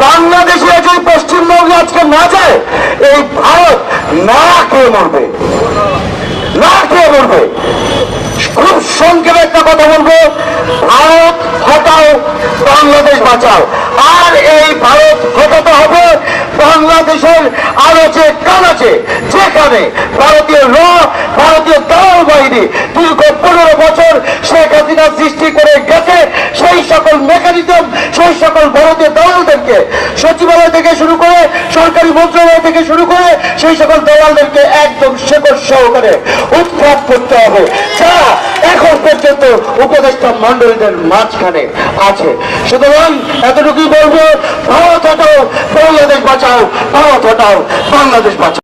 বাংলাদেশে যদি পশ্চিমবঙ্গে আজকে না যায়, এই ভারত না খেয়ে মরবে। না খেয়ে মরবে। খুব সংক্ষেপে একটা কথা বলব। ভারত হটাও, বাংলাদেশ বাঁচাও। আর এই ভারত হটাতে হবে বাংলাদেশের আরও যে কান আছে যেখানে ভারতীয় দীর্ঘ পনেরো বছর শেখ হাসিনা সৃষ্টি করে গেছে। সেই সকল মেকানিজম সেই সকল ভারতীয় দলদেরকে সচিবালয় থেকে শুরু করে সরকারি মন্ত্রণালয় থেকে শুরু করে সেই সকল দলালদেরকে একদম শেকড় সহকারে উৎখাত করতে হবে। যা এখন পর্যন্ত উপদেষ্টা মন্ডলীদের মাঝখানে আছে। সুতরাং এতটুকুই বলব, ভারত হটাও, বাংলাদেশ বাঁচাও, ভারত হটাও, বাংলাদেশ বাঁচাও।